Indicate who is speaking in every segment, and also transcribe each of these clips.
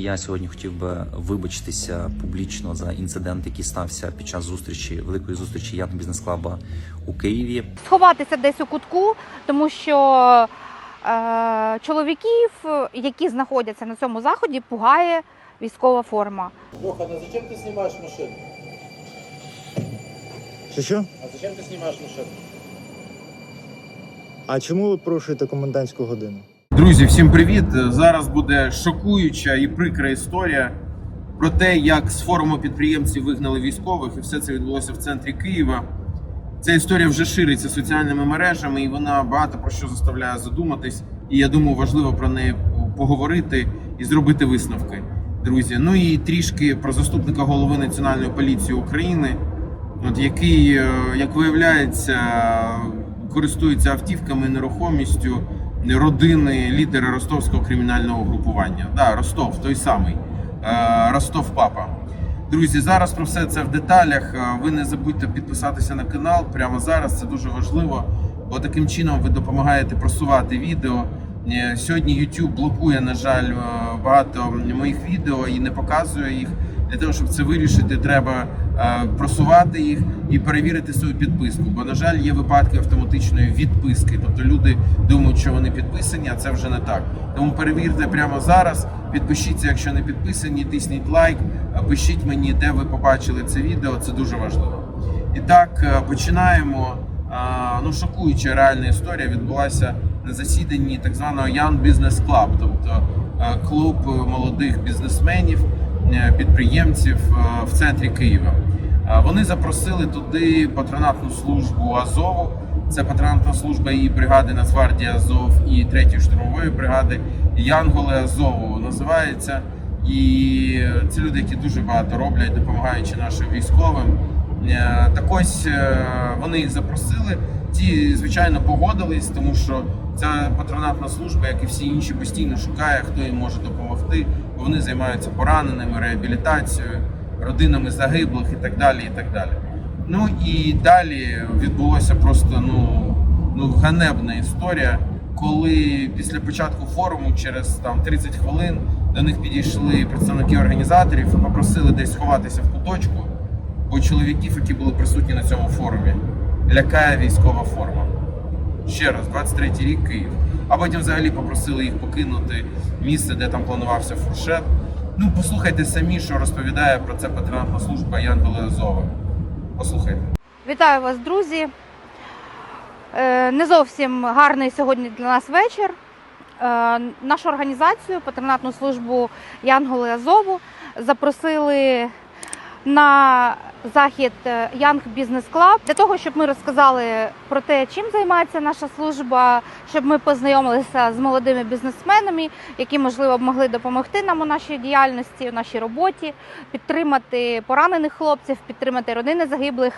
Speaker 1: Я сьогодні хотів би вибачитися публічно за інцидент, який стався під час зустрічі великої зустрічі Янг Бізнес Клаба у Києві.
Speaker 2: сховатися десь у кутку, тому що е, чоловіків, які знаходяться на цьому заході, пугає військова форма.
Speaker 3: Леха, ну зачем ты снимаешь машину?
Speaker 4: Що що?
Speaker 3: А зачем ты снимаешь машину?
Speaker 4: А чому ви порушуєте комендантську годину?
Speaker 5: Друзі, всім привіт! Зараз буде шокуюча і прикра історія про те, як з форуму підприємців вигнали військових, і все це відбулося в центрі Києва. Ця історія вже шириться соціальними мережами, і вона багато про що заставляє задуматись. І я думаю, важливо про неї поговорити і зробити висновки. Друзі, ну і трішки про заступника голови Національної поліції України, от який, е, як виявляється, користується автівками, нерухомістю родини лідера ростовського кримінального групування. Да, Ростов, той самий е, Ростов Папа. Друзі, зараз про все це в деталях. Е, Ви не забудьте підписатися на канал прямо зараз. Це дуже важливо, бо таким чином ви допомагаєте просувати відео. Е, Сьогодні YouTube блокує, на жаль, багато моїх відео і не показує їх. Для того, щоб це вирішити, треба е, просувати їх і перевірити свою підписку. Бо, на жаль, є випадки автоматичної відписки. Тобто люди думають, що вони підписані, а це вже не так. Тому перевірте прямо зараз. Підпишіться, якщо не підписані, тисніть лайк, пишіть мені, де ви побачили це відео. Це дуже важливо. І так е, починаємо. Е, Ну, шокуюча реальна історія відбулася на засіданні так званого Young Business Club, тобто клуб молодих бізнесменів, підприємців е, в центрі Києва. Е, Вони запросили туди патронатну службу Азову. Це патронатна служба і бригади Нацгвардії Азов і 3-ї штурмової бригади Янголи Азову називається. І це люди, які дуже багато роблять, допомагаючи нашим військовим. Е, Так ось вони їх запросили. Ті, звичайно, погодились, тому що ця патронатна служба, як і всі інші, постійно шукає, хто їм може допомогти. Вони займаються пораненими, реабілітацією, родинами загиблих і так далі. і так далі. Ну і далі відбулося просто ну, ну ганебна історія, коли після початку форуму, через там 30 хвилин, до них підійшли представники організаторів і попросили десь сховатися в куточку, бо чоловіків, які були присутні на цьому форумі, лякає військова форма. Ще раз, 23-й рік Київ. А потім взагалі попросили їх покинути місце, де там планувався фуршет. Ну, послухайте самі, що розповідає про це патронатна служба Янголи Азова. Послухайте.
Speaker 2: Вітаю вас, друзі. Е, Не зовсім гарний сьогодні для нас вечір. Е, Нашу організацію, патронатну службу Янголи Азову, запросили на захід е, Young Business Club для того, щоб ми розказали про те, чим займається наша служба, щоб ми познайомилися з молодими бізнесменами, які можливо б могли допомогти нам у нашій діяльності, у нашій роботі, підтримати поранених хлопців, підтримати родини загиблих.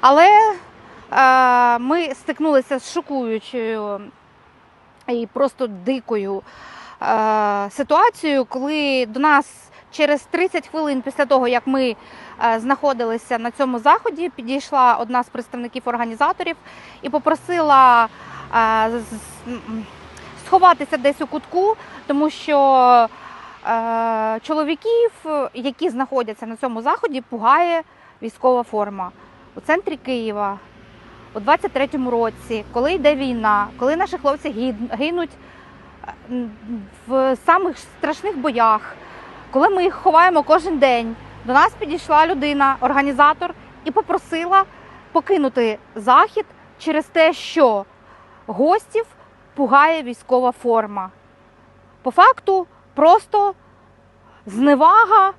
Speaker 2: Але е, ми стикнулися з шокуючою і просто дикою е, ситуацією, коли до нас через 30 хвилин після того, як ми знаходилися на цьому заході, підійшла одна з представників організаторів і попросила е, сховатися десь у кутку, тому що е, чоловіків, які знаходяться на цьому заході, пугає військова форма у центрі Києва. У 23-му році, коли йде війна, коли наші хлопці гинуть е, в самих страшних боях, коли ми їх ховаємо кожен день, до нас підійшла людина, організатор, і попросила покинути захід через те, що гостів пугає військова форма. По факту, просто зневага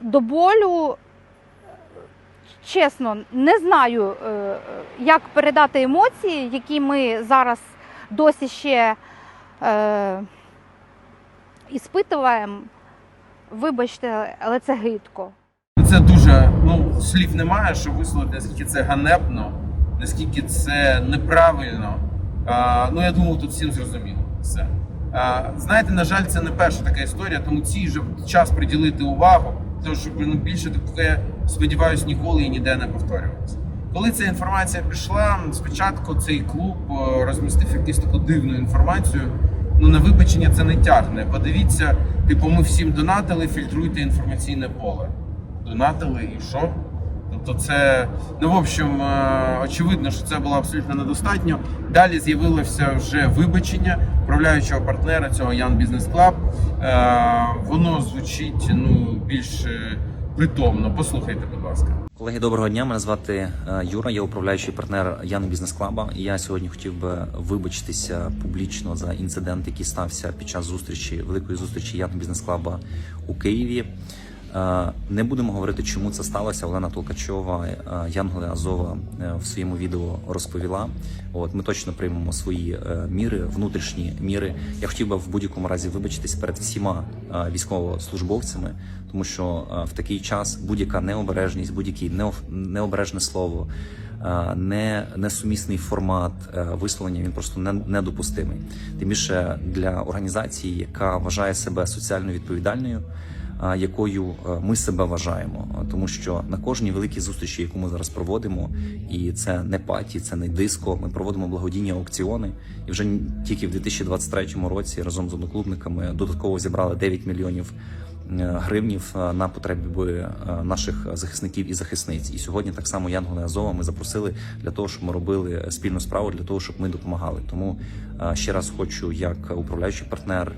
Speaker 2: до болю. Чесно, не знаю, е, як передати емоції, які ми зараз досі ще е, іспитуємо. Вибачте, але це гидко.
Speaker 5: Це дуже ну слів немає, щоб висловити наскільки це ганебно, наскільки це неправильно. А, ну я думаю, тут всім зрозуміло все. А, знаєте, на жаль, це не перша така історія, тому цій вже час приділити увагу, тому що ну, більше таке, сподіваюсь, ніколи і ніде не повторювалося. Коли ця інформація пішла, спочатку цей клуб е, розмістив якусь таку дивну інформацію. Ну на вибачення це не тягне. Подивіться Типу, ми всім донатили, фільтруйте інформаційне поле. Донатили і що? Тобто це, ну, в общем, е, очевидно, що це було абсолютно недостатньо. Далі з'явилося вже вибачення управляючого партнера цього Ян Бізнес Клаб. Воно звучить ну, більш е, притомно. Послухайте, будь ласка.
Speaker 1: Колеги, доброго дня. Мене звати е, Юра, я управляючий партнер Ян Бізнес Клаба. І я сьогодні хотів би вибачитися публічно за інцидент, який стався під час зустрічі великої зустрічі Ян Бізнес Клаба у Києві. Е, Не будемо говорити, чому це сталося. Олена Толкачова, е, Янголи Азова е, в своєму відео розповіла. От ми точно приймемо свої міри, внутрішні міри. Я хотів би в будь-якому разі вибачитись перед всіма військовослужбовцями, тому що в такий час будь-яка необережність, будь-яке необережне слово, не несумісний формат висловлення він просто не, недопустимий. Тим більше для організації, яка вважає себе соціально відповідальною. Якою ми себе вважаємо, тому що на кожній великій зустрічі, яку ми зараз проводимо, і це не паті, це не диско. Ми проводимо благодійні аукціони, і вже тільки в 2023 році разом з одноклубниками додатково зібрали 9 мільйонів е, гривнів е, на потреби е, наших захисників і захисниць. І сьогодні так само Янголи Азова ми запросили для того, щоб ми робили спільну справу, для того, щоб ми допомагали. Тому ще раз хочу, як управляючий партнер.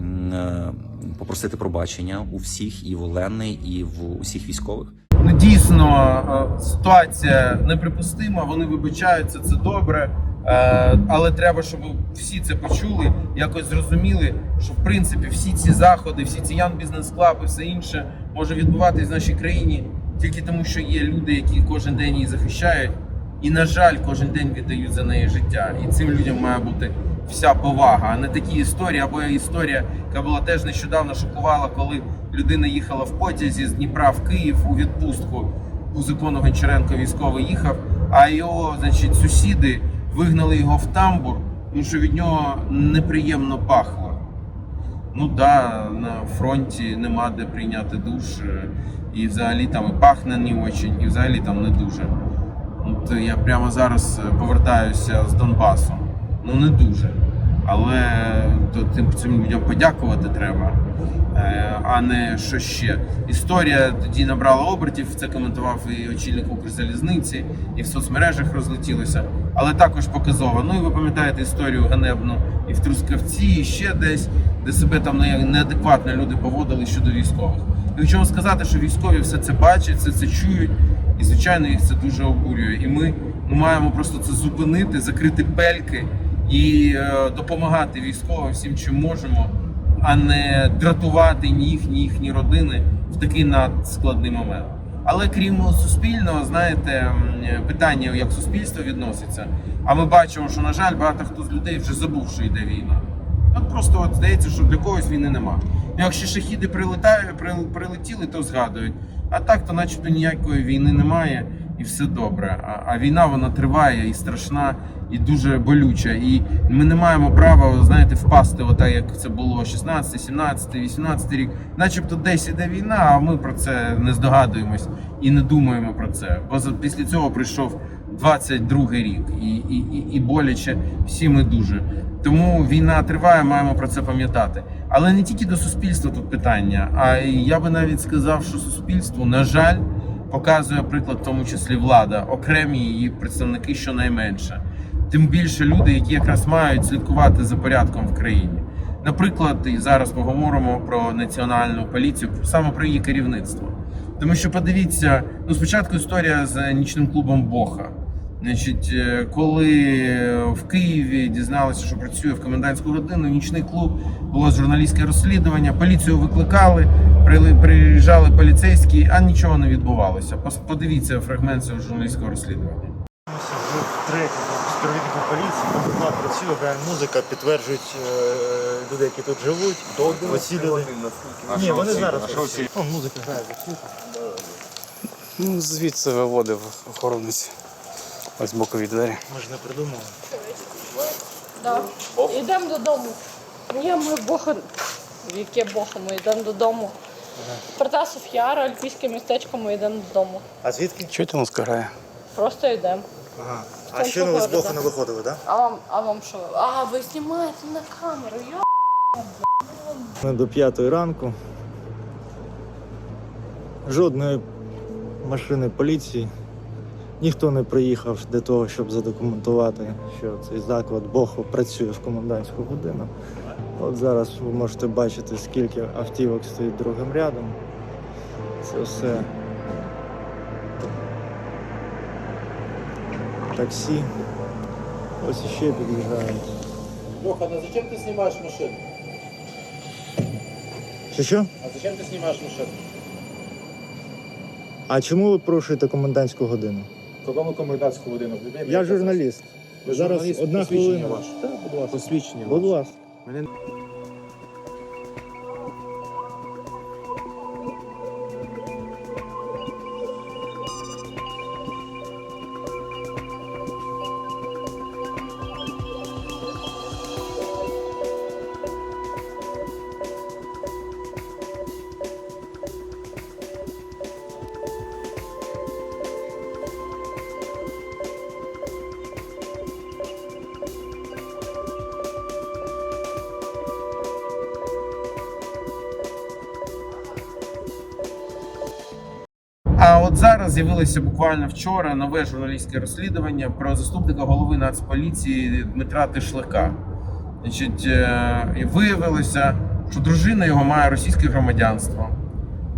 Speaker 1: Е, Попросити пробачення у всіх і в Олени, і в усіх військових.
Speaker 5: Ну дійсно е, ситуація неприпустима. Вони вибачаються, це добре. Е, Але треба, щоб всі це почули, якось зрозуміли, що в принципі всі ці заходи, всі ці Ян Бізнес Клаб і все інше може відбуватись в нашій країні тільки тому, що є люди, які кожен день її захищають, і на жаль, кожен день віддають за неї життя. І цим людям має бути вся повага, а не такі історії, або історія, яка була теж нещодавно шокувала, коли людина їхала в потязі з Дніпра в Київ у відпустку. У закону Гончаренко військовий їхав, а його, значить, сусіди вигнали його в тамбур, тому що від нього неприємно пахло. Ну да, на фронті нема де прийняти душ, е, і взагалі там і пахне не очень, і взагалі там не дуже. От я прямо зараз е, повертаюся з Донбасу. Ну не дуже. Але то тим цим людям подякувати треба, е, а не що ще. Історія тоді набрала обертів, це коментував і очільник Укрзалізниці, і в соцмережах розлетілося, але також показово. Ну і ви пам'ятаєте історію ганебну і в Трускавці, і ще десь, де себе там не- неадекватно люди поводили щодо військових. І хочу вам сказати, що військові все це бачать, все це чують, і звичайно їх це дуже обурює. І ми ну, маємо просто це зупинити, закрити пельки і е, допомагати військовим всім, чим можемо, а не дратувати ні їх, ні їхні родини в такий надскладний момент. Але крім суспільного, знаєте, питання, як суспільство відноситься. А ми бачимо, що на жаль, багато хто з людей вже забув, що йде війна. От просто от здається, що для когось війни нема. Ну, Якщо шахіди прилетають, прил- прилетіли, то згадують. А так, то начебто ніякої війни немає і все добре. А, а війна вона триває і страшна, і дуже болюча. І ми не маємо права, знаєте, впасти, отак, як це було 16, 17, 18 рік. Начебто десь іде війна, а ми про це не здогадуємось і не думаємо про це. Бо після цього прийшов 22 рік, і, і, і, і боляче всі ми дуже. Тому війна триває, маємо про це пам'ятати. Але не тільки до суспільства тут питання, а я би навіть сказав, що суспільство, на жаль, показує приклад, в тому числі влада, окремі її представники щонайменше. Тим більше люди, які якраз мають слідкувати за порядком в країні. Наприклад, і зараз поговоримо про національну поліцію, саме про її керівництво. Тому що подивіться, ну спочатку історія з нічним клубом Боха. Значить, е, коли в Києві дізналися, що працює в комендантську годину, нічний клуб було журналістське розслідування, поліцію викликали, приїжджали поліцейські, а нічого не відбувалося. Подивіться фрагмент цього журналістського розслідування.
Speaker 4: Вже втретє співробітників поліції, там працює, грає музика, підтверджують е, люди, які тут живуть. Оці люди. Ні, вони зараз. працюють. О, музика грає.
Speaker 6: Ну, звідси виводив охоронець. Ось бокові двері.
Speaker 4: Ми ж не придумали.
Speaker 7: Да. Йдемо додому. Ні, ми Боха. Яке Боха, ми йдемо додому. Протасов Яр, Альпійське містечко, ми йдемо додому.
Speaker 4: А звідки?
Speaker 6: Чуєте, музика грає?
Speaker 7: Просто йдемо.
Speaker 4: Ага. А
Speaker 7: Там
Speaker 4: ще ви з. Бога не виходили, так?
Speaker 7: А вам, а вам що? А, ви знімаєте на камеру, йо.
Speaker 4: Ми до п'ятої ранку. Жодної машини поліції. Ніхто не приїхав для того, щоб задокументувати, що цей заклад Бохо працює в комендантську годину. От зараз ви можете бачити, скільки автівок стоїть другим рядом. Це все таксі. Ось іще під'їжджають.
Speaker 3: Леха, ну зачем ты снимаешь машину?
Speaker 4: Що що?
Speaker 3: А зачем ты снимаешь машину?
Speaker 4: А чому ви порушуєте комендантську годину?
Speaker 8: Кому комендантську годину?
Speaker 4: Я журналіст.
Speaker 8: Ви
Speaker 4: Зараз
Speaker 8: журналіст,
Speaker 4: одна
Speaker 8: посвідчення
Speaker 4: хвилина.
Speaker 8: ваше.
Speaker 4: Так, будь ласка.
Speaker 8: Посвідчення
Speaker 4: Будь
Speaker 8: ваше.
Speaker 4: ласка.
Speaker 8: Мене
Speaker 5: А от зараз з'явилося буквально вчора нове журналістське розслідування про заступника голови Нацполіції Дмитра Тишлика. Значить, е, і виявилося, що дружина його має російське громадянство.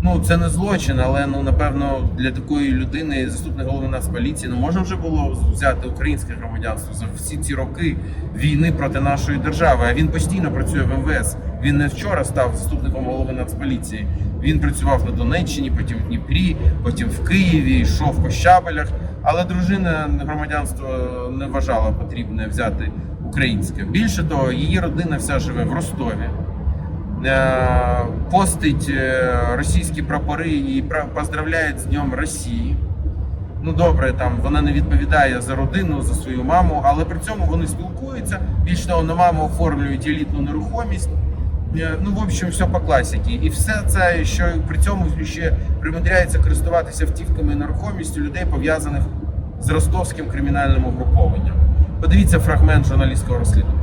Speaker 5: Ну, це не злочин, але ну напевно для такої людини заступник голови Нацполіції ну можна вже було взяти українське громадянство за всі ці роки війни проти нашої держави. А він постійно працює в МВС. Він не вчора став заступником голови Нацполіції. Він працював на Донеччині, потім в Дніпрі, потім в Києві, йшов по щабелях. Але дружина громадянство не вважала потрібне взяти українське. Більше того, її родина вся живе в Ростові. Е, Постить е, російські прапори і поздравляє з Днем Росії. Ну добре, там вона не відповідає за родину, за свою маму, але при цьому вони спілкуються. Більш того, на маму оформлюють елітну нерухомість. Е, Ну, в общем, все по класіки. І все це, що при цьому ще примудряється користуватися втівками і нерухомістю людей, пов'язаних з ростовським кримінальним угрупованням. Подивіться фрагмент журналістського розслідування.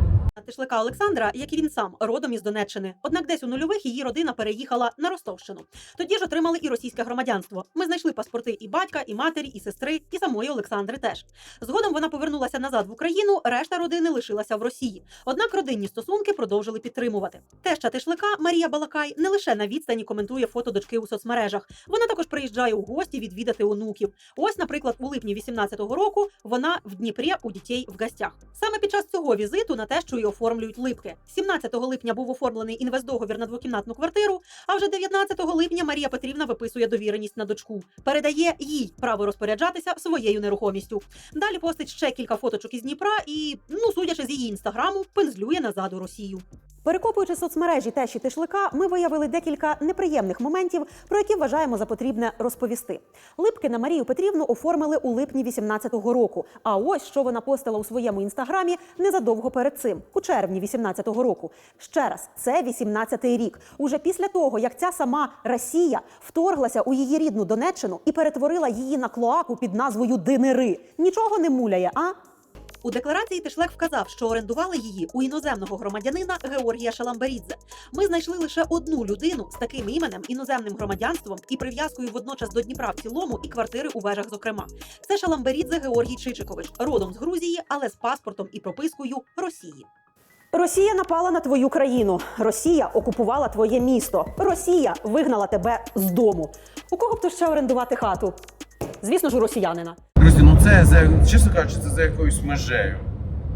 Speaker 9: Тишлика Олександра, як і він сам, родом із Донеччини. Однак десь у нульових її родина переїхала на Ростовщину. Тоді ж отримали і російське громадянство. Ми знайшли паспорти і батька, і матері, і сестри, і самої Олександри теж. Згодом вона повернулася назад в Україну. Решта родини лишилася в Росії. Однак родинні стосунки продовжили підтримувати. Теща Тишлика Марія Балакай не лише на відстані коментує фото дочки у соцмережах. Вона також приїжджає у гості відвідати онуків. Ось, наприклад, у липні 18-го року вона в Дніпрі у дітей в гостях. Саме під час цього візиту на те, що й оформлюють липки. 17 липня був оформлений інвестдоговір на двокімнатну квартиру. А вже 19 липня Марія Петрівна виписує довіреність на дочку, передає їй право розпоряджатися своєю нерухомістю. Далі постить ще кілька фоточок із Дніпра і, ну судячи з її інстаграму, пензлює назад у Росію. Перекопуючи соцмережі тещі Тишлика, ми виявили декілька неприємних моментів, про які вважаємо за потрібне розповісти. Липки на Марію Петрівну оформили у липні 18-го року. А ось що вона постила у своєму інстаграмі незадовго перед цим, у червні 18-го року. Ще раз, це 18-й рік. Уже після того, як ця сама Росія вторглася у її рідну Донеччину і перетворила її на клоаку під назвою Динери. Нічого не муляє, а? У декларації Тишлек вказав, що орендували її у іноземного громадянина Георгія Шаламберідзе. Ми знайшли лише одну людину з таким іменем, іноземним громадянством і прив'язкою водночас до Дніпра в цілому і квартири у вежах. Зокрема, це Шаламберідзе Георгій Чичикович, родом з Грузії, але з паспортом і пропискою Росії. Росія напала на твою країну. Росія окупувала твоє місто. Росія вигнала тебе з дому. У кого б то ще орендувати хату? Звісно ж, у росіянина.
Speaker 5: Друзі, ну це за чесно кажучи, це за якоюсь межею.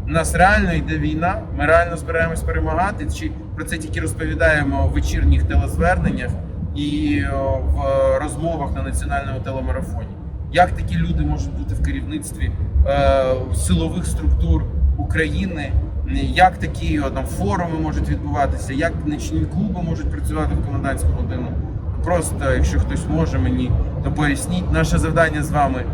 Speaker 5: У нас реально йде війна, ми реально збираємось перемагати. Чи про це тільки розповідаємо в вечірніх телезверненнях і в розмовах на національному телемарафоні? Як такі люди можуть бути в керівництві е, силових структур України? Як такі там форуми можуть відбуватися? Як нічні клуби можуть працювати в комендантську годину? Просто, якщо хтось може мені, то поясніть. Наше завдання з вами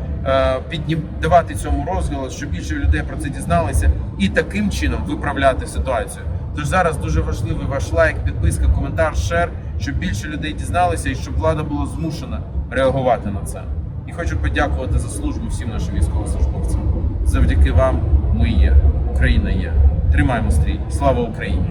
Speaker 5: давати цьому розголос, щоб більше людей про це дізналися, і таким чином виправляти ситуацію. Тож зараз дуже важливий ваш лайк, підписка, коментар, шер, щоб більше людей дізналися і щоб влада була змушена реагувати на це. І хочу подякувати за службу всім нашим військовослужбовцям. Завдяки вам ми є, Україна є. Тримаємо стрій. Слава Україні!